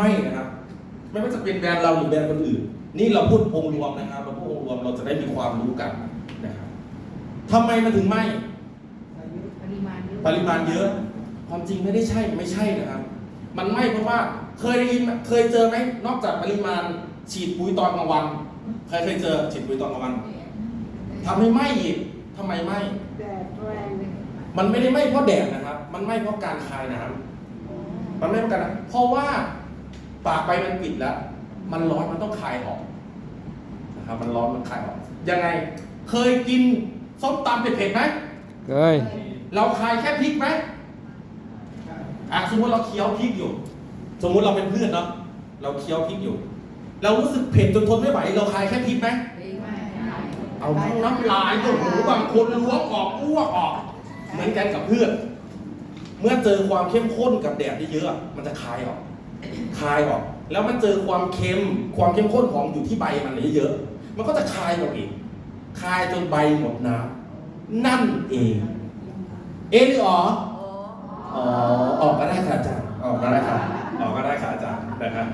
ไม่นะครับ ไม่ว่าจะเป็นแบรนด์เราหรือแบรนด์คนอื่น นี่เราพูดองค์รวมนะครับเราพูดองค์รวมเราจะได้มีความรู้กันนะครับทำไมมันถึงไหมปริมาณเยอะปริมาณเยอะ ความจริงไม่ได้ใช่ไม่ใช่นะครับ มันไหม่เพราะว่าเคยได้ยินเคยเจอไหมนอกจากปริมาณ ฉีดปุ๋ยตอนกลางวันใครเคยเจอฉีดปุ๋ยตอนกลางวันทำให้ไหม้อีกทำไมไหม้แดดแรงมันไม่ได้ไหม้เพราะแดดนะครับ มันไหม้เพราะการคายน้ำมันไหม้เพราะการน้ำเพราะว่า ปากไปมันปิดแล้ว มันร้อนมันต้องคายออกนะครับมันร้อนมันคายออก ยังไงเคยกินส้มตำเผ็ดๆไหมเคยเราคายแค่พริกไหมอะสมมติเราเคี้ยวพริกอยู่ สมมุติเราเป็นเพื่อนเนาะเราเคี้ยวพริกอยู่ เรารู้สึกเผ็ดจนทนไม่ไหวเราคายแค่พริกไหมเอาทั้งน้ำลายด้วยโอ้โหบางคนล้วงออกอ้วกออก เหมือนกันกับเพื่อน เมื่อเจอความเข้มข้นกับแดดเยอะๆมันจะคายออก คายออก แล้วมันเจอความเค็มความเข้มข้นของอยู่ที่ใบมันเยอะๆมันก็จะคายออกอีกคายจนใบหมดน้ำนั่นเอง เอหรืออ๋ออ๋อออกก็ได้ค่ะอาจารย์ออกก็ได้ค่ะออกก็ได้ค่ะอาจารย์นะครับ